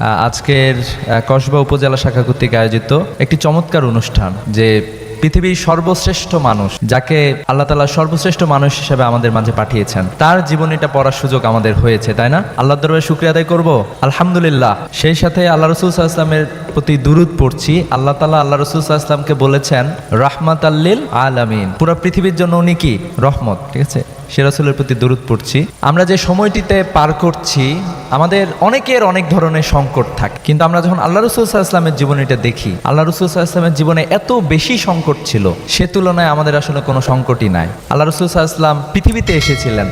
আজকের কসবা উপজেলা শাখা কর্তৃক আয়োজিত একটি চমৎকার অনুষ্ঠান যে পৃথিবীর সর্বশ্রেষ্ঠ মানুষ, যাকে আল্লাহ তালা সর্বশ্রেষ্ঠ মানুষ হিসেবে আমাদের মাঝে পাঠিয়েছেন। তার জীবনীটা পড়ার সুযোগ আমাদের হয়েছে, তাই না? আল্লাহ দরবারে শুক্রিয়া আদায় করব? আলহামদুলিল্লাহ। সেই সাথে আল্লাহ রসুল সাল্লামের প্রতি দুরুদ পড়ছি। আল্লাহ তালা আল্লাহ রসুল সাল্লামকে বলেছেন রহমাত আল্লিল আলামিন। পুরো পৃথিবীর জন্য উনি কি? রহমত, ঠিক আছে? সে রাসূলের প্রতি দরুদ পড়ছি। আমরা যে সময়টিতে পার করছি, আমাদের অনেকের অনেক ধরনের সংকট থাকে। কিন্তু আমরা যখন আল্লাহ রসুল ইসলামের জীবনীটা দেখি, আল্লাহ রসুল ইসলামের জীবনে এত বেশি সংকট ছিল। সে তুলনায় আমাদের আসলে কোনো সংকটই নাই। আল্লাহ রসুল ইসলাম পৃথিবীতে এসেছিলেন।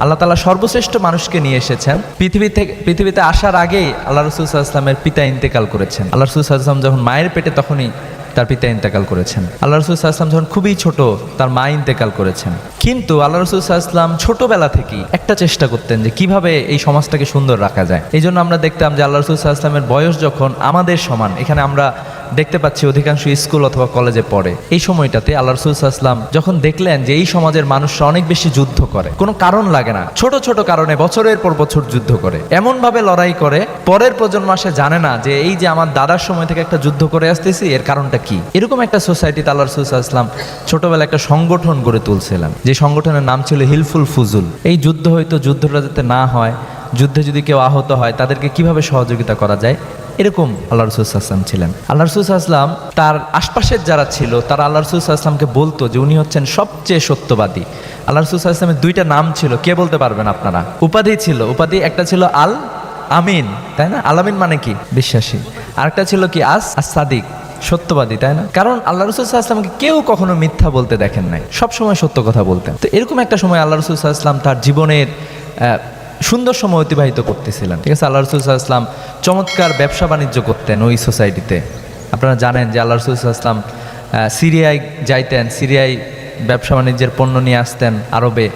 আল্লাহ তালা সর্বশ্রেষ্ঠ মানুষকে নিয়ে এসেছেন। পৃথিবী থেকে পৃথিবীতে আসার আগেই আল্লাহ রসুল ইসলামের পিতা ইন্তেকাল করেছেন। আল্লাহ রসুল ইসলাম যখন মায়ের পেটে তখনই তার পিতা ইন্তেকাল করেছেন। আল্লাহ রসুল সাল্লাম যখন খুবই ছোট তার মা ইন্তেকাল করেছেন। কিন্তু আল্লাহ রসুল সাল্লাম ছোটবেলা থেকেই একটা চেষ্টা করতেন যে কীভাবে এই সমাজটাকে সুন্দর রাখা যায়। এই জন্য আমরা দেখতাম যে আল্লাহ রসুল সাল্লামের বয়স যখন আমাদের সমান, এখানে আমরা দেখতে পাচ্ছি অধিকাংশ স্কুল অথবা কলেজে পড়ে। এই সময়টাতে আল্লাহ রসুল সাল্লাম যখন দেখলেন যে এই সমাজের মানুষরা অনেক বেশি যুদ্ধ করে, কোনো কারণ লাগে না, ছোট ছোট কারণে বছরের পর বছর যুদ্ধ করে এমন ভাবে লড়াই করে, পরের প্রজন্ম আসে জানে না যে এই যে আমার দাদার সময় থেকে একটা যুদ্ধ করে আসতেছি, এর কারণটা কি? এরকম একটা সোসাইটিতে আল্লাহ রসুল সাল্লাম ছোটবেলা একটা সংগঠন গড়ে তুলছিলেন। যে সংগঠনের নাম ছিল হিলফুল ফুজুল। এই যুদ্ধ হয়তো যুদ্ধটা যাতে না হয়, যুদ্ধে যদি কেউ আহত হয়, তাদেরকে কীভাবে সহযোগিতা করা যায়? এরকম আল্লাহ রসুল আসলাম ছিলেন। আল্লাহ রসুল আসলাম তার আশপাশের যারা ছিল, তারা আল্লাহ রসুল আসলামকে বলতো যে উনি হচ্ছেন সবচেয়ে সত্যবাদী। আল্লাহ রসুল আসলামের দুইটা নাম ছিল, কে বলতে পারবেন আপনারা? উপাধি ছিল, উপাধি একটা ছিল আল আমিন, তাই না? আলামিন মানে কি? বিশ্বাসী। আরেকটা ছিল কি? আস সাদিক সত্যবাদী, তাই না? কারণ আল্লাহ রসুল আসলামকে কেউ কখনো মিথ্যা বলতে দেখেন নাই। সবসময় সত্য কথা বলতেন। তো এরকম একটা সময় আল্লাহ রসুল আসলাম তার জীবনের সুন্দর সময় অতিবাহিত করতেছিলেন। ঠিক আছে, আল্লাহ রসুল আসলাম চমৎকার ব্যবসা বাণিজ্য করতেন ওই সোসাইটিতে। আপনারা জানেন যে আল্লাহ রসুল আসলাম সিরিয়ায় যাইতেন, সিরিয়ায় ব্যবসা বাণিজ্যের পণ্য নিয়ে আসতেন, আরবে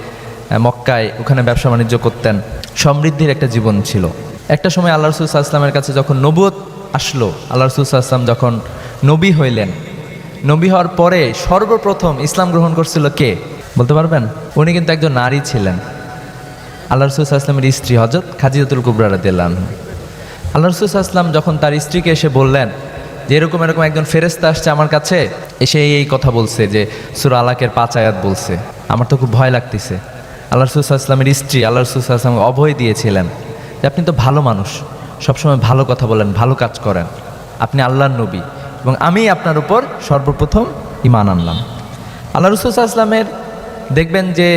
মক্কায় ওখানে ব্যবসা বাণিজ্য করতেন। সমৃদ্ধির একটা জীবন ছিল। একটা সময় আল্লাহ রসুল আসলামের কাছে যখন নবুয়ত আসলো, আল্লাহ রসুল আসলাম যখন নবী হইলেন, নবী হওয়ার পরে সর্বপ্রথম ইসলাম গ্রহণ করছিল কে? বলতে পারবেন? উনি কিন্তু একজন নারী ছিলেন। আল্লাহ রসুল আসলামের স্ত্রী হজরত খাজিয়াতুল কুবরা রাদিয়াল্লাহু আল্লাহ রসুল আসলাম যখন তার স্ত্রীকে এসে বললেন, যে এরকম এরকম একজন ফেরেস্তা আসছে আমার কাছে, এসে এই কথা বলছে যে সুরা আলাকের পাঁচ আয়াত বলছে। আমার তো খুব ভয় লাগতেছে। আল্লাহ রসুল আসলামের স্ত্রী আল্লাহ রসুল আসলাম অভয় দিয়েছিলেন যে, আপনি তো ভালো মানুষ। সবসময় ভালো কথা বলেন, ভালো কাজ করেন। আপনি আল্লাহর নবী এবং আমি আপনার উপর সর্বপ্রথম ইমান আনলাম। আল্লাহ আসলামের দেখবেন যে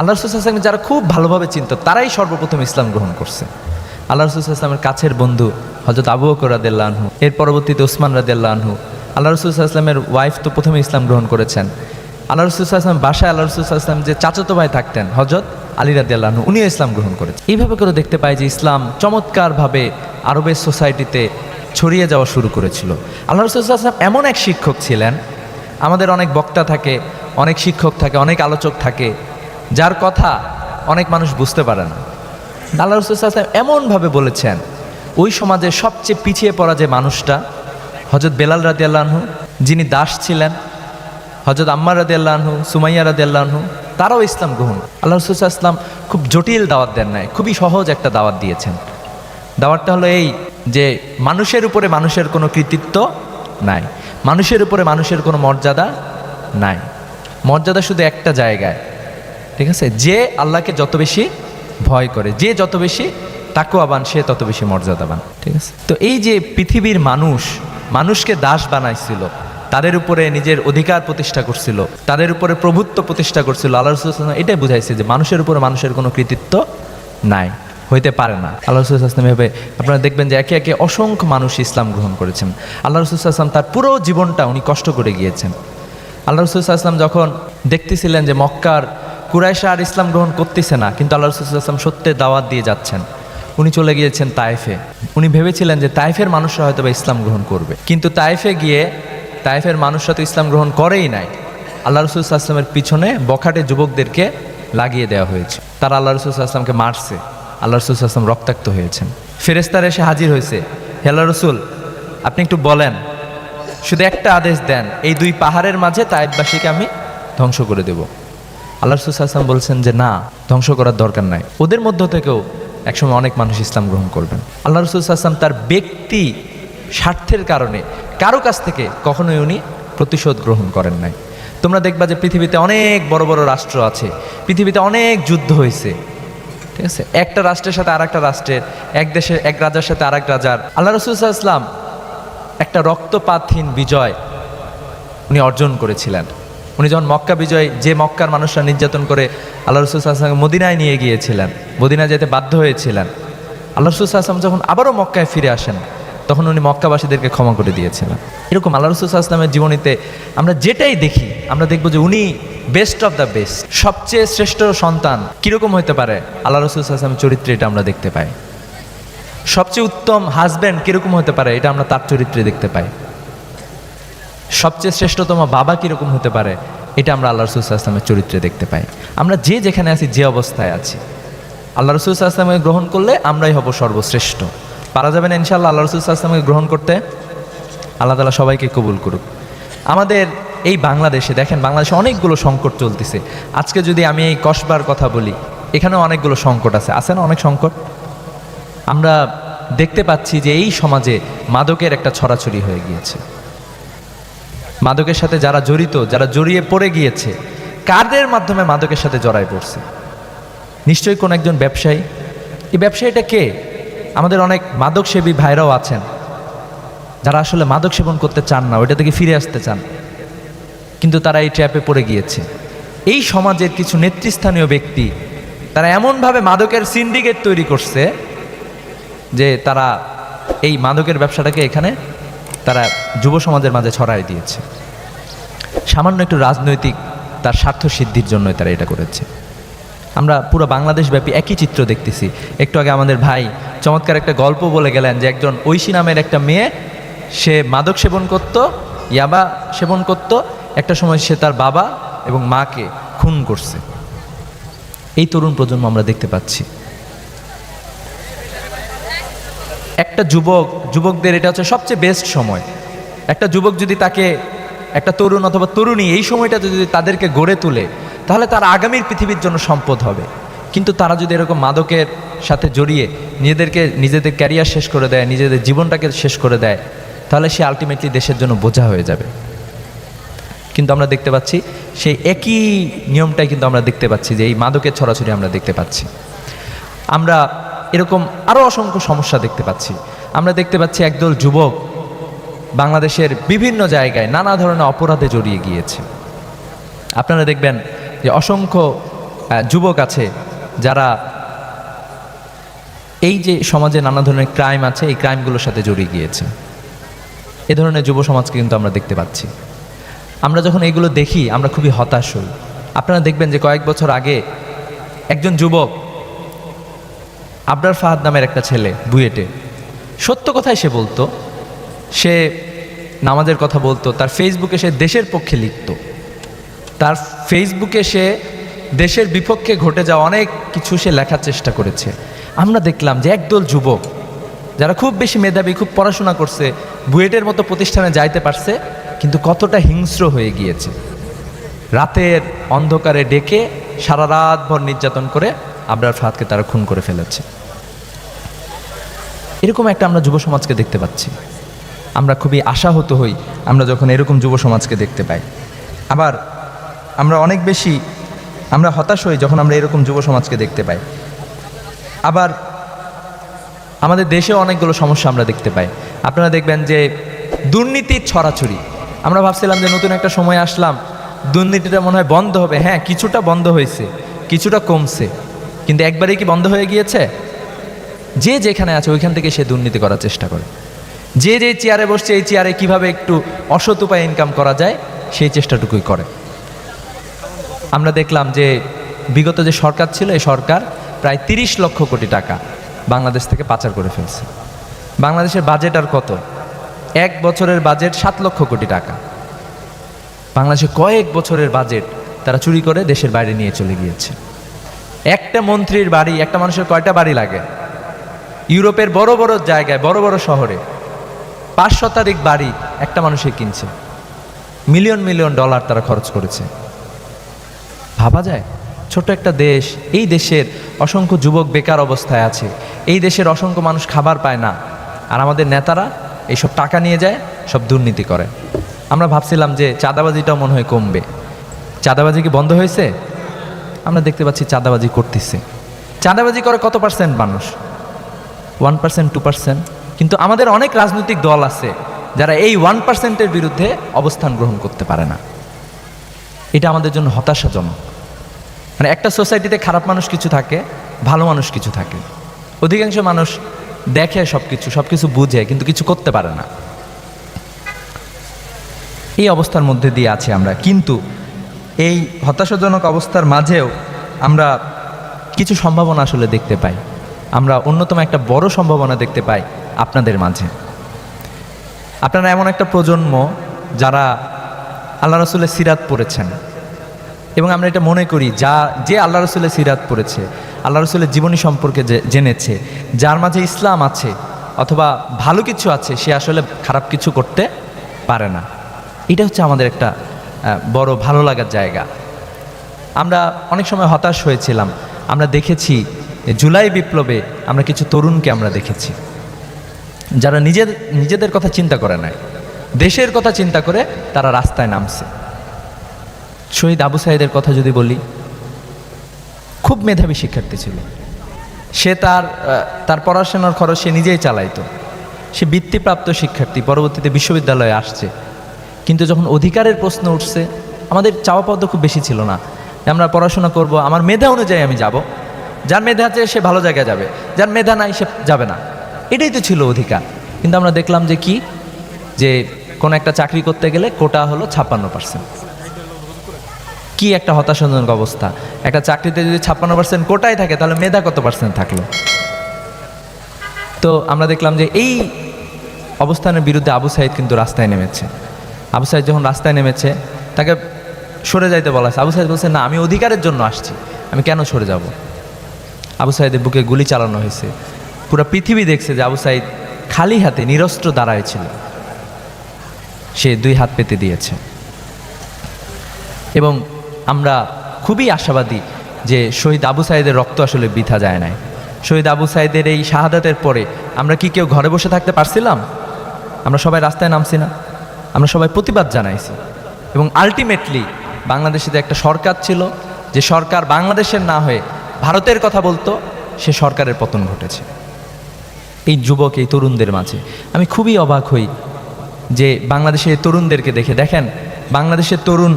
আল্লাহ রসুল আসলামকে যারা খুব ভালোভাবে চিনত, তারাই সর্বপ্রথম ইসলাম গ্রহণ করছে। আল্লাহ রসুল আসলামের কাছের বন্ধু হজরত আবু বকর রাদিল্লা আনহু, এর পরবর্তীতে ওসমান রাদিল্লা আনহু। আল্লাহ রসুল আসলামের ওয়াইফ তো প্রথমে ইসলাম গ্রহণ করেছেন। আল্লাহ রসুল আসলাম বাসায় আল্লাহ রসুল আসলাম যে চাচাতো ভাই থাকতেন হজরত আলী রাদিয়াল্লাহ আনহু, উনিও ইসলাম গ্রহণ করেছেন। এইভাবে করে দেখতে পাই যে ইসলাম চমৎকারভাবে আরবের সোসাইটিতে ছড়িয়ে যাওয়া শুরু করেছিল। আল্লাহ রসুল আসলাম এমন এক শিক্ষক ছিলেন, আমাদের অনেক বক্তা থাকে, অনেক শিক্ষক থাকে, অনেক আলোচক থাকে যার কথা অনেক মানুষ বুঝতে পারে না। আল্লাহ রসুল আসলাম এমনভাবে বলেছেন, ওই সমাজে সবচেয়ে পিছিয়ে পড়া যে মানুষটা হজরত বেলাল রাদি আল্লাহু যিনি দাস ছিলেন হজরত আম্মার রাদি আল্লাহু সুমাইয়া রাদি আল্লাহু তারাও ইসলাম গ্রহণ। আল্লাহ রসুল আসলাম খুব জটিল দাওয়াত দেন নাই, খুবই সহজ একটা দাওয়াত দিয়েছেন। দাওয়াতটা হলো এই যে মানুষের উপরে মানুষের কোনো কৃতিত্ব নাই, মানুষের উপরে মানুষের কোনো মর্যাদা নাই। মর্যাদা শুধু একটা জায়গায় ঠিক আছে? যে আল্লাহকে যত বেশি ভয় করে, যে যত বেশি তাকুয়াবান সে তত বেশি মর্যাদাবান, ঠিক আছে? তো এই যে পৃথিবীর মানুষ, মানুষকে দাস বানাইছিল, তাদের উপরে নিজের অধিকার প্রতিষ্ঠা করছিল, তাদের উপরে প্রভুত্ব প্রতিষ্ঠা করছিল, আল্লাহ রসুল এটাই বুঝাইছে যে মানুষের উপরে মানুষের কোনো কৃতিত্ব নাই, হইতে পারে না। আল্লাহ রসুল আসলাম এভাবে আপনারা দেখবেন যে একে একে অসংখ্য মানুষ ইসলাম গ্রহণ করেছেন। আল্লাহ রসুল আসলাম তার পুরো জীবনটা উনি কষ্ট করে গিয়েছেন। আল্লাহ রসুল আসলাম যখন দেখতেছিলেন যে মক্কার কুরাইশা আর ইসলাম গ্রহণ করতেছে না, কিন্তু আল্লাহ রসুল আসলাম সত্যের দাওয়াত দিয়ে যাচ্ছেন। উনি চলে গিয়েছেন তাইফে। উনি ভেবেছিলেন যে তাইফের মানুষরা হয়তো বা ইসলাম গ্রহণ করবে। কিন্তু তাইফে গিয়ে তাইফের মানুষরা তো ইসলাম গ্রহণ করেই নাই। আল্লাহ রসুল আসলামের পিছনে বখাটে যুবকদেরকে লাগিয়ে দেওয়া হয়েছে। তারা আল্লাহ রসুল আসলামকে মারছে। আল্লাহ রসুল আসলাম রক্তাক্ত হয়েছেন। ফেরেস্তার এসে হাজির হয়েছে। হে আল্লাহ রসুল, আপনি একটু বলেন, শুধু একটা আদেশ দেন, এই দুই পাহাড়ের মাঝে তাইফবাসীকে আমি ধ্বংস করে দেব। আল্লাহ রসুল আসলাম বলছেন যে, না, ধ্বংস করার দরকার নাই। ওদের মধ্য থেকেও একসময় অনেক মানুষ ইসলাম গ্রহণ করবেন। আল্লাহ রসুল আসলাম তার ব্যক্তি স্বার্থের কারণে কারও কাছ থেকে কখনোই উনি প্রতিশোধ গ্রহণ করেন নাই। তোমরা দেখবা যে পৃথিবীতে অনেক বড় বড় রাষ্ট্র আছে, পৃথিবীতে অনেক যুদ্ধ হয়েছে, ঠিক আছে? একটা রাষ্ট্রের সাথে আর একটা রাষ্ট্রের, এক দেশের, এক রাজার সাথে আর এক রাজার। আল্লাহ রসুল ইসলাম একটা রক্তপাতহীন বিজয় উনি অর্জন করেছিলেন। উনি যখন মক্কা বিজয়, যে মক্কার মানুষরা নির্যাতন করে আল্লাহ রসুল আসলামকে মদিনায় নিয়ে গিয়েছিলেন, মদিনায় যেতে বাধ্য হয়েছিলেন, আল্লাহ রসুল আসলাম যখন আবারও মক্কায় ফিরে আসেন, তখন উনি মক্কাবাসীদেরকে ক্ষমা করে দিয়েছিলেন। এরকম আল্লাহ রসুল আসলামের জীবনীতে আমরা যেটাই দেখি, আমরা দেখব যে উনি বেস্ট অফ দ্য বেস্ট সবচেয়ে শ্রেষ্ঠ সন্তান। কীরকম হতে পারে? আল্লাহ রসুল আসলামের চরিত্রে এটা আমরা দেখতে পাই। সবচেয়ে উত্তম হাজব্যান্ড কীরকম হতে পারে? এটা আমরা তার চরিত্রে দেখতে পাই। সবচেয়ে শ্রেষ্ঠতম বাবা কীরকম হতে পারে, এটা আমরা আল্লাহ রসুল আসলামের চরিত্রে দেখতে পাই। আমরা যে যেখানে আছি, যে অবস্থায় আছি, আল্লাহ রসুল আসলামকে গ্রহণ করলে আমরাই হব সর্বশ্রেষ্ঠ। পারা যাবে না ইনশাল্লাহ আল্লাহ রসুল আসলামকে গ্রহণ করতে? আল্লাহ তালা সবাইকে কবুল করুক। আমাদের এই বাংলাদেশে, দেখেন বাংলাদেশে অনেকগুলো সংকট চলতেছে। আজকে যদি আমি এই কসবার কথা বলি, এখানেও অনেকগুলো সংকট আছে। আছে না অনেক সংকট? আমরা দেখতে পাচ্ছি যে এই সমাজে মাদকের একটা ছড়াছড়ি হয়ে গিয়েছে। মাদকের সাথে যারা জড়িত, যারা জড়িয়ে পড়ে গিয়েছে, কাদের মাধ্যমে মাদকের সাথে জড়ায় পড়ছে? নিশ্চয়ই কোন একজন ব্যবসায়ী? এই ব্যবসায়ীটা কে? আমাদের অনেক মাদক সেবী ভাইরাও আছেন, যারা আসলে মাদক সেবন করতে চান না, ওইটা থেকে ফিরে আসতে চান। কিন্তু তারা এই ট্র্যাপে পড়ে গিয়েছে। এই সমাজের কিছু নেতৃস্থানীয় ব্যক্তি, তারা এমনভাবে মাদকের সিন্ডিকেট তৈরি করছে যে তারা এই মাদকের ব্যবসাটাকে এখানে তারা যুব সমাজের মাঝে ছড়াই দিয়েছে। সামান্য একটু রাজনৈতিক তার স্বার্থ সিদ্ধির জন্যই তারা এটা করেছে। আমরা পুরো বাংলাদেশব্যাপী একই চিত্র দেখতেছি। একটু আগে আমাদের ভাই চমৎকার একটা গল্প বলে গেলেন যে একজন ঐশী নামের একটা মেয়ে, সে মাদক সেবন করত, ইয়াবা সেবন করত, একটা সময় সে তার বাবা এবং মাকে খুন করছে। এই তরুণ প্রজন্ম আমরা দেখতে পাচ্ছি। একটা যুবক, যুবকদের এটা হচ্ছে সবচেয়ে বেস্ট সময়। একটা যুবক যদি তাকে, একটা তরুণ অথবা তরুণী এই সময়টা যদি তাদেরকে গড়ে তোলে, তাহলে তার আগামীর পৃথিবীর জন্য সম্পদ হবে। কিন্তু তারা যদি এরকম মাদকের সাথে জড়িয়ে নিজেদেরকে, নিজেদের ক্যারিয়ার শেষ করে দেয়, নিজেদের জীবনটাকে শেষ করে দেয়, তাহলে সে আলটিমেটলি দেশের জন্য বোঝা হয়ে যাবে। কিন্তু আমরা দেখতে পাচ্ছি, সেই একই নিয়মটাই কিন্তু আমরা দেখতে পাচ্ছি যে এই মাদকের ছড়াছড়ি আমরা দেখতে পাচ্ছি। আমরা এরকম আরও অসংখ্য সমস্যা দেখতে পাচ্ছি। আমরা দেখতে পাচ্ছি একদল যুবক বাংলাদেশের বিভিন্ন জায়গায় নানা ধরনের অপরাধে জড়িয়ে গিয়েছে। আপনারা দেখবেন যে অসংখ্য যুবক আছে যারা এই যে সমাজে নানা ধরনের ক্রাইম আছে, এই ক্রাইমগুলোর সাথে জড়িয়ে গিয়েছে। এ ধরনের যুব সমাজকে কিন্তু আমরা দেখতে পাচ্ছি। আমরা যখন এগুলো দেখি, আমরা খুবই হতাশ হই। আপনারা দেখবেন যে কয়েক বছর আগে একজন যুবক আবরার ফাহাদ নামের একটা ছেলে, বুয়েটে। সত্য কথাই সে বলতো, সে নামাজের কথা বলতো, তার ফেসবুকে সে দেশের পক্ষে লিখত। তার ফেসবুকে সে দেশের বিপক্ষে ঘটে যাওয়া অনেক কিছু সে লেখার চেষ্টা করেছে। আমরা দেখলাম যে একদল যুবক, যারা খুব বেশি মেধাবী, খুব পড়াশোনা করছে, বুয়েটের মতো প্রতিষ্ঠানে যাইতে পারছে, কিন্তু কতটা হিংস্র হয়ে গিয়েছে। রাতের অন্ধকারে ডেকে সারা রাত ভর নির্যাতন করে আবরার ফাহাদকে তারা খুন করে ফেলেছে। এরকম একটা আমরা যুব সমাজকে দেখতে পাচ্ছি। আমরা খুবই আশাহত হই আমরা যখন এরকম যুব সমাজকে দেখতে পাই। আবার আমরা অনেক বেশি আমরা হতাশ হই যখন আমরা এরকম যুব সমাজকে দেখতে পাই। আবার আমাদের দেশেও অনেকগুলো সমস্যা আমরা দেখতে পাই। আপনারা দেখবেন যে দুর্নীতির ছড়াছড়ি। আমরা ভাবছিলাম যে নতুন একটা সময় আসলাম, দুর্নীতিটা মনে হয় বন্ধ হবে। হ্যাঁ কিছুটা বন্ধ হয়েছে, কিছুটা কমছে। কিন্তু একবারেই কি বন্ধ হয়ে গিয়েছে? যে যেখানে আছে, ওইখান থেকে সে দুর্নীতি করার চেষ্টা করে। যে যে চেয়ারে বসছে, এই চেয়ারে কীভাবে একটু অসৎ উপায়ে ইনকাম করা যায়, সেই চেষ্টাটুকুই করে। আমরা দেখলাম যে বিগত যে সরকার ছিল, এই সরকার প্রায় তিরিশ লক্ষ কোটি টাকা বাংলাদেশ থেকে পাচার করে ফেলছে। বাংলাদেশের বাজেট আর কত? এক বছরের বাজেট সাত লক্ষ কোটি টাকা। বাংলাদেশে কয়েক বছরের বাজেট তারা চুরি করে দেশের বাইরে নিয়ে চলে গিয়েছে। একটা মন্ত্রীর বাড়ি, একটা মানুষের কয়টা বাড়ি লাগে? ইউরোপের বড় বড় জায়গায়, বড় বড় শহরে পাঁচ শতাধিক বাড়ি একটা মানুষে কিনছে। মিলিয়ন মিলিয়ন ডলার তারা খরচ করেছে। ভাবা যায়? ছোট একটা দেশ, এই দেশের অসংখ্য যুবক বেকার অবস্থায় আছে। এই দেশের অসংখ্য মানুষ খাবার পায় না। আর আমাদের নেতারা এইসব টাকা নিয়ে যায়, সব দুর্নীতি করে। আমরা ভাবছিলাম যে চাঁদাবাজিটাও মনে হয় কমবে। চাঁদাবাজি কি বন্ধ হয়েছে? আমরা দেখতে পাচ্ছি চাঁদাবাজি করতেছে। চাঁদাবাজি করে কত পার্সেন্ট মানুষ? ওয়ান পার্সেন্ট টু পার্সেন্ট কিন্তু আমাদের অনেক রাজনৈতিক দল আছে যারা এই ওয়ান পার্সেন্টের বিরুদ্ধে অবস্থান গ্রহণ করতে পারে না। এটা আমাদের জন্য হতাশাজনক। মানে একটা সোসাইটিতে খারাপ মানুষ কিছু থাকে, ভালো মানুষ কিছু থাকে। অধিকাংশ মানুষ দেখে সব কিছু সব কিছু বুঝে, কিন্তু কিছু করতে পারে না। এই অবস্থার মধ্যে দিয়ে আছি আমরা। কিন্তু এই হতাশাজনক অবস্থার মাঝেও আমরা কিছু সম্ভাবনা আসলে দেখতে পাই। আমরা অন্যতম একটা বড় সম্ভাবনা দেখতে পাই আপনাদের মাঝে। আপনারা এমন একটা প্রজন্ম যারা আল্লাহ রসুলের সিরাত পড়েছেন। এবং আমরা এটা মনে করি, যা, যে আল্লাহ রসুলের সিরাত পড়েছে, আল্লাহ রসুলের জীবনী সম্পর্কে জেনেছে, যার মাঝে ইসলাম আছে, অথবা ভালো কিছু আছে, সে আসলে খারাপ কিছু করতে পারে না। এটা হচ্ছে আমাদের একটা বড় ভালো লাগার জায়গা। আমরা অনেক সময় হতাশ হয়েছিলাম। আমরা দেখেছি জুলাই বিপ্লবে আমরা কিছু তরুণকে আমরা দেখেছি। যারা নিজের, নিজেদের কথা চিন্তা করে নাই। দেশের কথা চিন্তা করে তারা রাস্তায় নামছে। শহীদ আবু সাইদের কথা যদি বলি, খুব মেধাবী শিক্ষার্থী ছিল। সে তার তার পড়াশোনার খরচ সে নিজেই চালাইতো। সে বৃত্তিপ্রাপ্ত শিক্ষার্থী, পরবর্তীতে বিশ্ববিদ্যালয়ে আসছে। কিন্তু যখন অধিকারের প্রশ্ন উঠছে, আমাদের চাওয়া পাওয়া তো খুব বেশি ছিল না। আমরা পড়াশোনা করব, আমার মেধা অনুযায়ী আমি যাব। যার মেধা আছে, সে ভালো জায়গায় যাবে। যার মেধা নাই, সে যাবে না। এটাই তো ছিল অধিকার। কিন্তু আমরা দেখলাম যে কি? যে কোনো একটা চাকরি করতে গেলে কোটা হলো ছাপ্পান্ন পার্সেন্ট কি একটা হতাশাজনক অবস্থা। একটা চাকরিতে যদি ছাপ্পান্ন পার্সেন্ট কোটায় থাকে, তাহলে মেধা কত পার্সেন্ট থাকল? তো আমরা দেখলাম যে এই অবস্থানের বিরুদ্ধে আবু সাইদ কিন্তু রাস্তায় নেমেছে। আবু সাহেব যখন রাস্তায় নেমেছে, তাকে সরে যাইতে বলা আবু সাইদ বলছে, না, আমি অধিকারের জন্য আসছি। আমি কেন সরে যাব? আবু সাইদের বুকে গুলি চালানো হয়েছে। পুরো পৃথিবী দেখছে যে আবু সাইদ খালি হাতে নিরস্ত্র দাঁড়ায়ছিল সে দুই হাত পেতে দিয়েছে। এবং আমরা খুবই আশাবাদী যে শহীদ আবু সাইদের রক্ত আসলে বৃথা যায় নাই। শহীদ আবু সাইদের এই শাহাদাতের পরে আমরা কি কেউ ঘরে বসে থাকতে পারছিলাম? আমরা সবাই রাস্তায় নামছি না। আমরা সবাই প্রতিবাদ জানাইছি। এবং আলটিমেটলি বাংলাদেশে যে একটা সরকার ছিল, যে সরকার বাংলাদেশের না হয়ে ভারতের কথা বলতো, সে সরকারের পতন ঘটেছে। এই যুবক, এই তরুণদের মাঝে। আমি খুবই অবাক হই যে বাংলাদেশের তরুণদেরকে দেখে। দেখেন, বাংলাদেশের তরুণ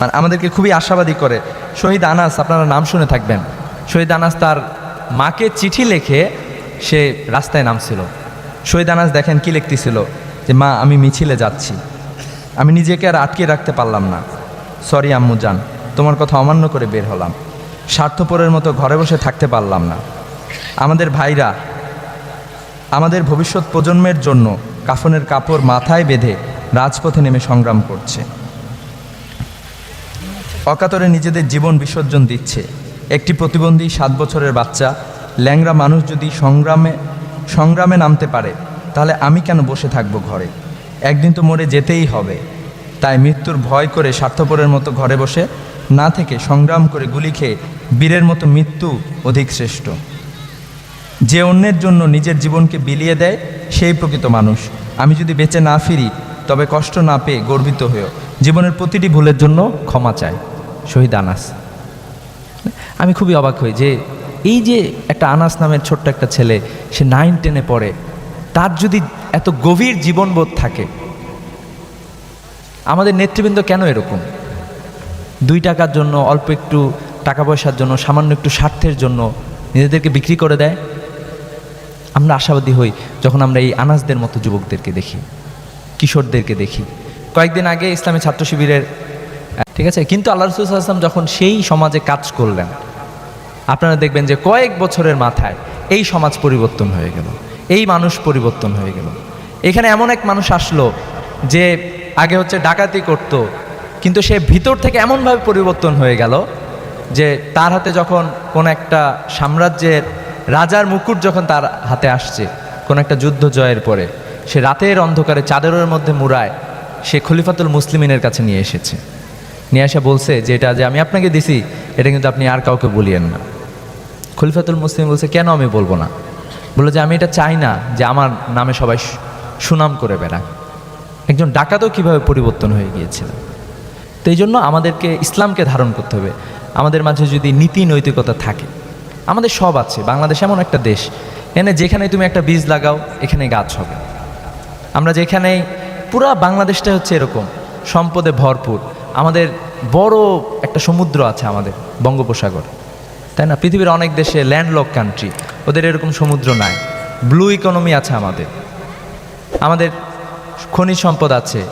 মানে আমাদেরকে খুবই আশাবাদী করে। শহীদ আনাস, আপনারা নাম শুনে থাকবেন। শহীদ আনাস তার মাকে চিঠি লিখে সে রাস্তায় নামছিল। শহীদ আনাস দেখেন কি লিখতেছিল? যে, মা, আমি মিছিলে যাচ্ছি। আমি নিজেকে আর আটকে রাখতে পারলাম না। সরি, আম্মু জান, তোমার কথা অমান্য করে বের হলাম। স্বার্থপরের মতো ঘরে বসে থাকতে পারলাম না। আমাদের ভাইরা, আমাদের ভবিষ্যৎ প্রজন্মের জন্য কাফনের কাপড় মাথায় বেঁধে রাজপথে নেমে সংগ্রাম করছে। অকাতরে নিজেদের জীবন বিসর্জন দিচ্ছে। একটি প্রতিবন্ধী সাত বছরের বাচ্চা ল্যাংরা মানুষ যদি সংগ্রামে সংগ্রামে নামতে পারে, তাহলে আমি কেন বসে থাকব ঘরে? একদিন তো মরে যেতেই হবে। তাই মৃত্যুর ভয় করে স্বার্থপরের মতো ঘরে বসে, না থেকে সংগ্রাম করে গুলি খেয়ে বীরের মতো মৃত্যু অধিক শ্রেষ্ঠ। যে অন্যের জন্য নিজের জীবনকে বিলিয়ে দেয়, সেই প্রকৃত মানুষ। আমি যদি বেঁচে না ফিরি, তবে কষ্ট না পেয়ে গর্বিত হয়েও জীবনের প্রতিটি ভুলের জন্য ক্ষমা চায় শহীদ আনাস। আমি খুবই অবাক হই যে এই যে একটা আনাস নামের ছোট্ট একটা ছেলে, সে নাইন টেনে পড়ে। তার যদি এত গভীর জীবনবোধ থাকে, আমাদের নেতৃবৃন্দ কেন এরকম? দুই টাকার জন্য, অল্প একটু টাকা পয়সার জন্য, সামান্য একটু স্বার্থের জন্য নিজেদেরকে বিক্রি করে দেয়? আমরা আশাবাদী হই যখন আমরা এই আনাসদের মতো যুবকদেরকে দেখি, কিশোরদেরকে দেখি। কয়েকদিন আগে ইসলামী ছাত্র শিবিরের ঠিক আছে? কিন্তু আল্লাহ রসুল আসলাম যখন সেই সমাজে কাজ করলেন আপনারা দেখবেন যে কয়েক বছরের মাথায় এই সমাজ পরিবর্তন হয়ে গেল, এই মানুষ পরিবর্তন হয়ে গেল। এখানে এমন এক মানুষ আসলো যে আগে হচ্ছে ডাকাতি করত, কিন্তু সে ভিতর থেকে এমনভাবে পরিবর্তন হয়ে গেল যে তার হাতে যখন কোন একটা সাম্রাজ্যের রাজার মুকুট যখন তার হাতে আসছে, কোন একটা যুদ্ধ জয়ের পরে, সে রাতের অন্ধকারে চাদরের মধ্যে মুড়ায় সে খলিফাতুল মুসলিমিনের কাছে নিয়ে এসেছে। নিয়ে এসে বলছে যে, এটা যে আমি আপনাকে দিছি, এটা কিন্তু আপনি আর কাউকে বলিয়েন না। খলিফাতুল মুসলিম বলছে, কেন আমি বলব না? বলল যে, আমি এটা চাই না যে আমার নামে সবাই সুনাম করে বেড়ায় একজন ডাকাতও কীভাবে পরিবর্তন হয়ে গিয়েছিল? তো এই জন্য আমাদেরকে ইসলামকে ধারণ করতে হবে। আমাদের মাঝে যদি নীতি নৈতিকতা থাকে, আমাদের সব আছে। বাংলাদেশ এমন একটা দেশ। এনে যেখানে তুমি একটা বীজ লাগাও, এখানে গাছ হবে। আমরা যেখানে, পুরা বাংলাদেশটা হচ্ছে এরকম। সম্পদে ভরপুর। আমাদের বড় একটা সমুদ্র আছে আমাদের বঙ্গোপসাগর। তাই না? পৃথিবীর অনেক দেশে ল্যান্ডলক কান্ট্রি ওদের এরকম সমুদ্র নাই। ব্লু ইকোনমি আছে আমাদের। আমাদের খনিজ সম্পদ আছে,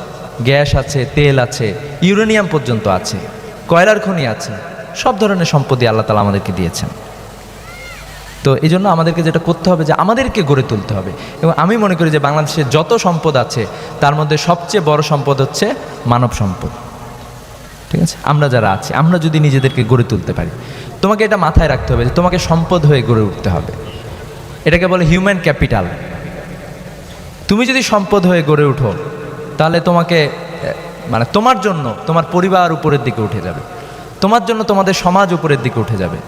গ্যাস আছে, তেল আছে, ইউরেনিয়াম পর্যন্ত আছে, কয়লার খনি আছে, সব ধরনের সম্পদই আল্লাহ তালা আমাদেরকে দিয়েছেন। তো এই জন্য আমাদেরকে যেটা করতে হবে যে আমাদেরকে গড়ে তুলতে হবে। এবং আমি মনে করি যে বাংলাদেশে যত সম্পদ আছে, তার মধ্যে সবচেয়ে বড় সম্পদ হচ্ছে মানব সম্পদ। ঠিক আছে? আমরা যারা আছি, আমরা যদি নিজেদেরকে গড়ে তুলতে পারি, তোমাকে এটা মাথায় রাখতে হবে যে তোমাকে সম্পদ হয়ে গড়ে উঠতে হবে। এটাকে বলে হিউম্যান ক্যাপিটাল তুমি যদি সম্পদ হয়ে গড়ে উঠো, তাহলে তোমাকে মানে তোমার জন্য তোমার পরিবার উপরের দিকে উঠে যাবে। তোমার জন্য তোমাদের সমাজ উপরের দিকে উঠে যাবে।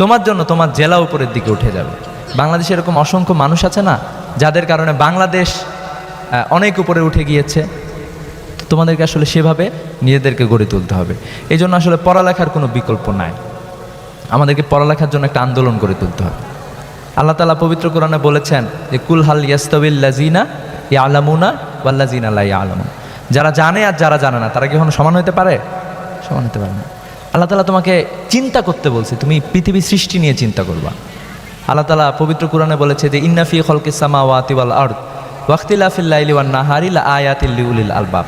তোমার জন্য তোমার জেলা উপরের দিকে উঠে যাবে। বাংলাদেশে এরকম অসংখ্য মানুষ আছে না, যাদের কারণে বাংলাদেশ অনেক উপরে উঠে গিয়েছে। তোমাদেরকে আসলে সেভাবে নিজেদেরকে গড়ে তুলতে হবে। এই জন্য আসলে পড়ালেখার কোনো বিকল্প নাই। আমাদেরকে পড়ালেখার জন্য একটা আন্দোলন গড়ে তুলতে হবে। আল্লাহ তালা পবিত্র কোরআনে বলেছেন যে, কুল হাল ইয়াস্তাবিল্লাজিনা ইয়া আলামুনা ওয়াল্লাজিনা লা আলামুন যারা জানে আর যারা জানে না, তারা কি কখনো সমান হতে পারে? সমান হতে পারে না। আল্লাহ তালা তোমাকে চিন্তা করতে বলছে, তুমি পৃথিবী সৃষ্টি নিয়ে চিন্তা করবা। আল্লাহ তালা পবিত্র কোরআনে বলেছে যে ইন্নাফি খলকি সামা ওয়াতি ওয়াল আর্দ ওয়াক্তিলাফিল লাইলি ওয়ান নাহারি লা আয়াতিল লিউলিল আলবাব।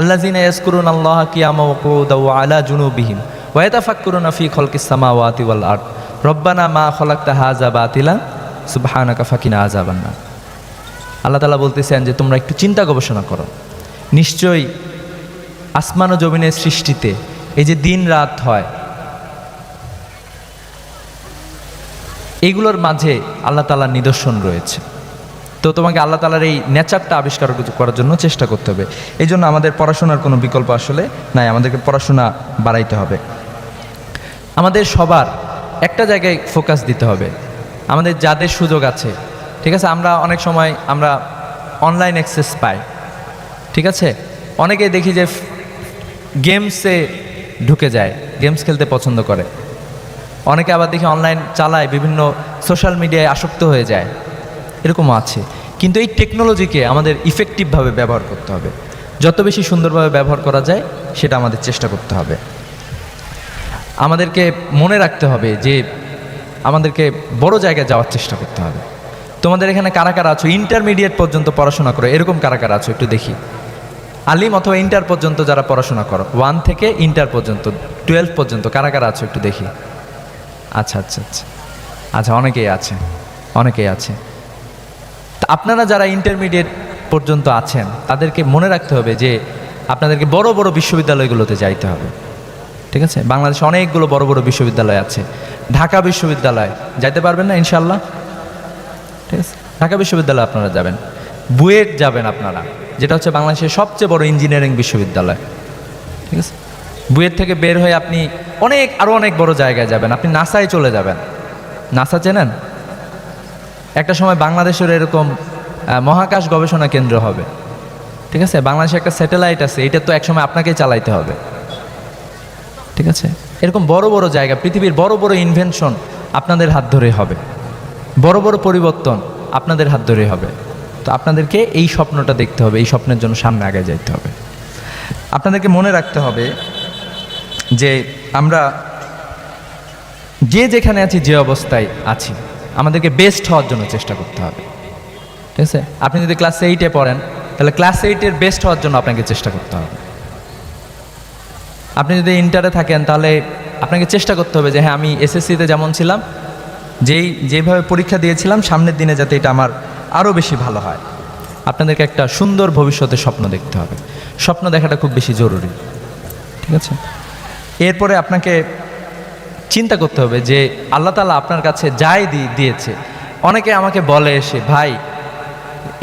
আল্লাযিনা ইয়াজকুরুনা আল্লাহ কিয়ামা ওয়া আলা জুনুবিহিম ওয়া ইয়াতাফাক্কুরুনা ফি খলকিস সামাওয়াতি ওয়াল আরদ। রব্বানা মা খলাকতা হাযা বাতিলা, সুবহানাকা ফাকিনা আযাবান নার। আল্লাহ তাআলা বলতেছেন যে, তোমরা একটু চিন্তা গবেষণা করো। নিশ্চয়ই আসমান ও জমিনের সৃষ্টিতে এই যে দিন রাত হয় এইগুলোর মাঝে আল্লাহ তালার নিদর্শন রয়েছে। তো তোমাকে আল্লাহ তালার এই নেচারটা আবিষ্কার করার জন্য চেষ্টা করতে হবে। এই জন্য আমাদের পড়াশোনার কোনো বিকল্প আসলে নাই, আমাদেরকে পড়াশোনা বাড়াইতে হবে। আমাদের সবার একটা জায়গায় ফোকাস দিতে হবে। আমাদের যাদের সুযোগ আছে, ঠিক আছে? আমরা অনেক সময় আমরা অনলাইন অ্যাক্সেস পাই, ঠিক আছে? অনেকেই দেখি যে গেমসে ঢুকে যায়, গেমস খেলতে পছন্দ করে। অনেকে আবার দেখি অনলাইন চালায়, বিভিন্ন সোশ্যাল মিডিয়ায় আসক্ত হয়ে যায়। এরকমও আছে। কিন্তু এই টেকনোলজিকে আমাদের ইফেক্টিভভাবে ব্যবহার করতে হবে। যত বেশি সুন্দরভাবে ব্যবহার করা যায়, সেটা আমাদের চেষ্টা করতে হবে। আমাদেরকে মনে রাখতে হবে যে, আমাদেরকে বড় জায়গায় যাওয়ার চেষ্টা করতে হবে। তোমাদের এখানে কারা কারা আছো? ইন্টারমিডিয়েট পর্যন্ত পড়াশোনা করো। এরকম কারা কারা আছো? একটু দেখি। আলিম অথবা ইন্টার পর্যন্ত যারা পড়াশোনা করো ওয়ান থেকে ইন্টার পর্যন্ত টুয়েলভ পর্যন্ত, কারা কারা আছো একটু দেখি। আচ্ছা আচ্ছা আচ্ছা। আচ্ছা অনেকেই আছে। অনেকেই আছে। আপনারা যারা ইন্টারমিডিয়েট পর্যন্ত আছেন, তাদেরকে মনে রাখতে হবে যে আপনাদেরকে বড় বড় বিশ্ববিদ্যালয়গুলোতে যাইতে হবে। ঠিক আছে? বাংলাদেশে অনেকগুলো বড় বড় বিশ্ববিদ্যালয় আছে। ঢাকা বিশ্ববিদ্যালয়, যাইতে পারবেন না ইনশাল্লাহ ঠিক আছে? ঢাকা বিশ্ববিদ্যালয় আপনারা যাবেন। বুয়েট যাবেন আপনারা, যেটা হচ্ছে বাংলাদেশের সবচেয়ে বড় ইঞ্জিনিয়ারিং বিশ্ববিদ্যালয়। ঠিক আছে? বুয়েট থেকে বের হয়ে আপনি অনেক আরও অনেক বড় জায়গায় যাবেন। আপনি নাসায় চলে যাবেন। নাসা চেনেন? একটা সময় বাংলাদেশের এরকম মহাকাশ গবেষণা কেন্দ্র হবে। ঠিক আছে? বাংলাদেশে একটা স্যাটেলাইট আছে, এটা তো একসময় আপনাকেই চালাইতে হবে। ঠিক আছে? এরকম বড় বড় জায়গা, পৃথিবীর বড় বড় ইনভেনশন আপনাদের হাত ধরে হবে। বড় বড় পরিবর্তন আপনাদের হাত ধরে হবে। তো আপনাদেরকে এই স্বপ্নটা দেখতে হবে, এই স্বপ্নের জন্য সামনে আগে যাইতে হবে। আপনাদেরকে মনে রাখতে হবে যে আমরা যে যেখানে আছি, যে অবস্থায় আছি আমাদেরকে বেস্ট হওয়ার জন্য চেষ্টা করতে হবে। ঠিক আছে? আপনি যদি ক্লাস এইটে পড়েন, তাহলে ক্লাস এইটের বেস্ট হওয়ার জন্য আপনাকে চেষ্টা করতে হবে। আপনি যদি ইন্টারে থাকেন, তাহলে আপনাকে চেষ্টা করতে হবে যে হ্যাঁ আমি এসএসসিতে যেমন ছিলাম, যেই, যেভাবে পরীক্ষা দিয়েছিলাম, সামনের দিনে যাতে এটা আমার আরও বেশি ভালো হয়। আপনাদেরকে একটা সুন্দর ভবিষ্যতের স্বপ্ন দেখতে হবে। স্বপ্ন দেখাটা খুব বেশি জরুরি। ঠিক আছে? এরপরে আপনাকে চিন্তা করতে হবে যে আল্লাহ তালা আপনার কাছে যাই দিয়েছে। অনেকে আমাকে বলে এসে, ভাই,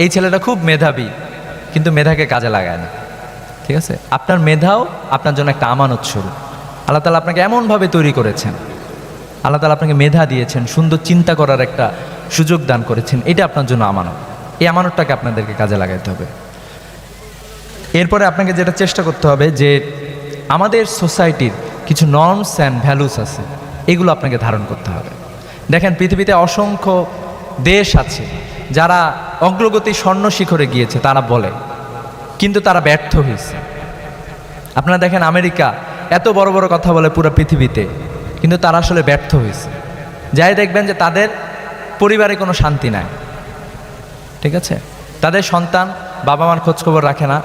এই ছেলেটা খুব মেধাবী, কিন্তু মেধাকে কাজে লাগায় না ঠিক আছে? আপনার মেধাও আপনার জন্য একটা আমানত স্বরূপ। আল্লাহ তালা আপনাকে এমনভাবে তৈরি করেছেন। আল্লাহ তালা আপনাকে মেধা দিয়েছেন, সুন্দর চিন্তা করার একটা সুযোগ দান করেছেন। এটা আপনার জন্য আমানত। এই আমানতটাকে আপনাদেরকে কাজে লাগাইতে হবে। এরপরে আপনাকে যেটা চেষ্টা করতে হবে যে আমাদের সোসাইটির কিছু নর্মস অ্যান্ড ভ্যালুস আছে, এগুলো আপনাকে ধারণ করতে হবে। দেখেন, পৃথিবীতে অসংখ্য দেশ আছে, যারা অগ্রগতি স্বর্ণ শিখরে গিয়েছে, তারা বলে, কিন্তু তারা ব্যর্থ হয়েছে। আপনারা দেখেন, আমেরিকা এত বড় বড় কথা বলে পুরো পৃথিবীতে, কিন্তু তারা আসলে ব্যর্থ হয়েছে। যাই দেখবেন যে তাদের পরিবারে কোনো শান্তি নাই। ঠিক আছে? তাদের সন্তান বাবা মার খোঁজখবর রাখে না।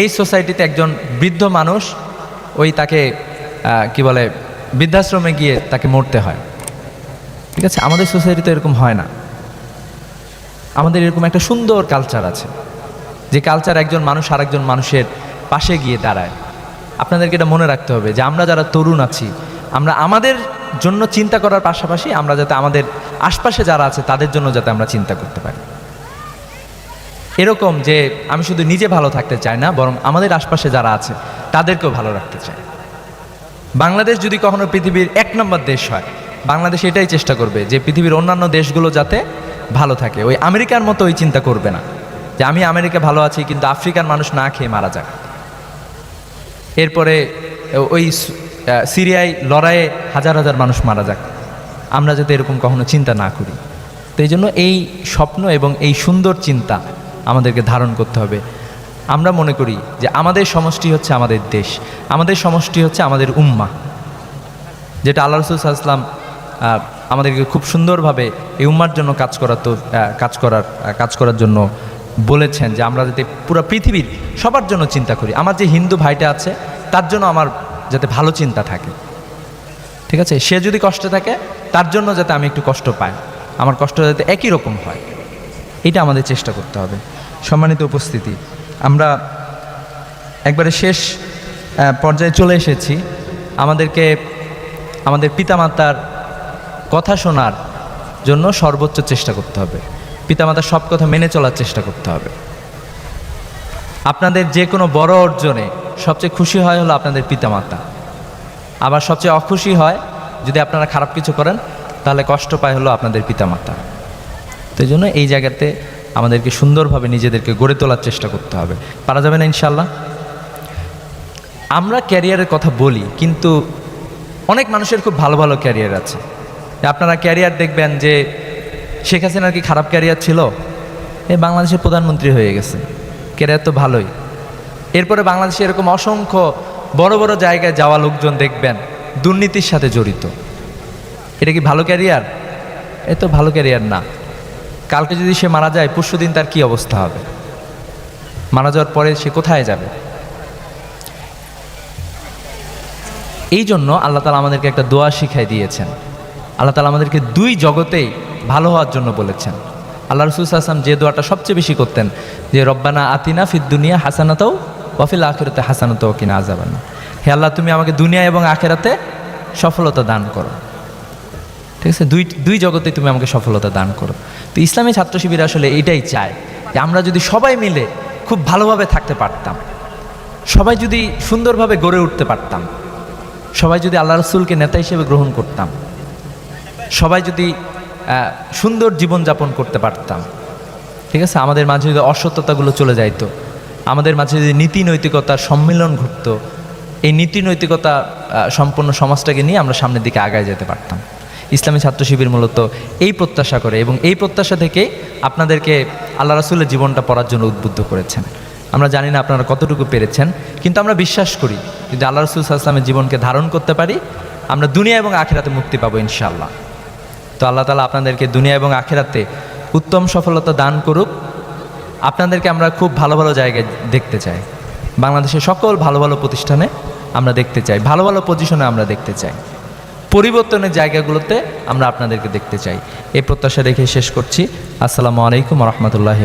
এই সোসাইটিতে একজন বৃদ্ধ মানুষ, ওই তাকে কি বলে, বৃদ্ধাশ্রমে গিয়ে তাকে মরতে হয়। ঠিক আছে? আমাদের সোসাইটিতে এরকম হয় না। আমাদের এরকম একটা সুন্দর কালচার আছে। যে কালচার একজন মানুষ আরেকজন মানুষের পাশে গিয়ে দাঁড়ায়। আপনাদেরকে এটা মনে রাখতে হবে যে আমরা যারা তরুণ আছি, আমরা আমাদের জন্য চিন্তা করার পাশাপাশি আমরা যাতে আমাদের আশপাশে যারা আছে তাদের জন্য যাতে আমরা চিন্তা করতে পারি। এরকম যে আমি শুধু নিজে ভালো থাকতে চাই না, বরং আমাদের আশপাশে যারা আছে তাদেরকেও ভালো রাখতে চাই। বাংলাদেশ যদি কখনো পৃথিবীর এক নম্বর দেশ হয়, বাংলাদেশ এটাই চেষ্টা করবে যে পৃথিবীর অন্যান্য দেশগুলো যাতে ভালো থাকে। ওই আমেরিকার মতো ওই চিন্তা করবে না যে আমি আমেরিকা ভালো আছি, কিন্তু আফ্রিকার মানুষ না খেয়ে মারা যাক। এরপরে ওই সিরিয়ায় লড়াইয়ে হাজার হাজার মানুষ মারা যাক। আমরা যাতে এরকম কখনো চিন্তা না করি। তো এই জন্য এই স্বপ্ন এবং এই সুন্দর চিন্তা আমাদেরকে ধারণ করতে হবে। আমরা মনে করি যে আমাদের সমষ্টি হচ্ছে আমাদের দেশ, আমাদের সমষ্টি হচ্ছে আমাদের উম্মা। যেটা আল্লাহ রসুল সাল্লাম আমাদেরকে খুব সুন্দরভাবে এই উম্মার জন্য কাজ করার তো কাজ করার কাজ করার জন্য বলেছেন যে আমরা যাতে পুরো পৃথিবীর সবার জন্য চিন্তা করি। আমার যে হিন্দু ভাইটা আছে, তার জন্য আমার যাতে ভালো চিন্তা থাকে। ঠিক আছে? সে যদি কষ্টে থাকে, তার জন্য যাতে আমি একটু কষ্ট পাই। আমার কষ্ট যাতে একই রকম হয়। এটা আমাদের চেষ্টা করতে হবে। সম্মানিত উপস্থিতি আমরা একবারে শেষ পর্যায়ে চলে এসেছি। আমাদেরকে, আমাদের পিতামাতার কথা শোনার জন্য সর্বোচ্চ চেষ্টা করতে হবে। পিতামাতার সব কথা মেনে চলার চেষ্টা করতে হবে। আপনাদের যে কোনো বড় অর্জনে সবচেয়ে খুশি হয় হলো আপনাদের পিতামাতা। আবার সবচেয়ে অখুশি হয় যদি আপনারা খারাপ কিছু করেন, তাহলে কষ্ট পায় হলো আপনাদের পিতামাতা। তো জন্য এই জায়গাতে আমাদেরকে সুন্দরভাবে নিজেদেরকে গড়ে তোলার চেষ্টা করতে হবে। পারা যাবে না ইনশাল্লাহ আমরা ক্যারিয়ারের কথা বলি, কিন্তু অনেক মানুষের খুব ভালো ভালো ক্যারিয়ার আছে। আপনারা ক্যারিয়ার দেখবেন যে শেখ হাসিনার কি খারাপ ক্যারিয়ার ছিল? এ বাংলাদেশের প্রধানমন্ত্রী হয়ে গেছে। ক্যারিয়ার তো ভালোই। এরপরে বাংলাদেশে এরকম অসংখ্য বড় বড় জায়গায় যাওয়া লোকজন দেখবেন, দুর্নীতির সাথে জড়িত। এটা কি ভালো ক্যারিয়ার? এ তো ভালো ক্যারিয়ার না। কালকে যদি সে মারা যায়, পরশু দিন তার কি অবস্থা হবে? মারা যাওয়ার পরে সে কোথায় যাবে? এই জন্য আল্লাহ তালা আমাদেরকে একটা দোয়া শিখাই দিয়েছেন। আল্লাহ তালা আমাদেরকে দুই জগতেই ভালো হওয়ার জন্য বলেছেন। আল্লাহ রসুল আসলাম যে দোয়াটা সবচেয়ে বেশি করতেন যে, রব্বানা আতিনা ফিদ দুনিয়া হাসানাতাও ওয়াফিল আখেরাতে হাসানাতাও কিনা আজাবানা হে আল্লাহ, তুমি আমাকে দুনিয়া এবং আখেরাতে সফলতা দান করো। ঠিক আছে? দুই দুই জগতে তুমি আমাকে সফলতা দান করো। তো ইসলামী ছাত্র শিবির আসলে এটাই চায় যে আমরা যদি সবাই মিলে খুব ভালোভাবে থাকতে পারতাম, সবাই যদি সুন্দরভাবে গড়ে উঠতে পারতাম, সবাই যদি আল্লাহ রসুলকে নেতা হিসেবে গ্রহণ করতাম, সবাই যদি সুন্দর জীবনযাপন করতে পারতাম, ঠিক আছে? আমাদের মাঝে যদি অসত্যতাগুলো চলে যাইতো, আমাদের মাঝে যদি নীতি নৈতিকতার সম্মিলন ঘটতো, এই নীতি নৈতিকতা সম্পন্ন সমাজটাকে নিয়ে আমরা সামনের দিকে আগায় যেতে পারতাম। ইসলামী ছাত্র শিবির মূলত এই প্রত্যাশা করে এবং এই প্রত্যাশা থেকে আপনাদেরকে আল্লাহ রাসুলের জীবনটা পড়ার জন্য উদ্বুদ্ধ করেছেন। আমরা জানি না আপনারা কতটুকু পেরেছেন, কিন্তু আমরা বিশ্বাস করি যদি আল্লাহ রসুল সাল্লামের জীবনকে ধারণ করতে পারি, আমরা দুনিয়া এবং আখেরাতে মুক্তি পাবো ইনশাআল্লাহ। তো আল্লাহ তালা আপনাদেরকে দুনিয়া এবং আখেরাতে উত্তম সফলতা দান করুক। আপনাদেরকে আমরা খুব ভালো ভালো জায়গায় দেখতে চাই। বাংলাদেশের সকল ভালো ভালো প্রতিষ্ঠানে আমরা দেখতে চাই। ভালো ভালো পজিশনে আমরা দেখতে চাই। পরিবর্তনের জায়গাগুলোতে আমরা আপনাদেরকে দেখতে চাই। এই প্রত্যাশা রেখে শেষ করছি। আসসালামু আলাইকুম রহমতুল্লাহ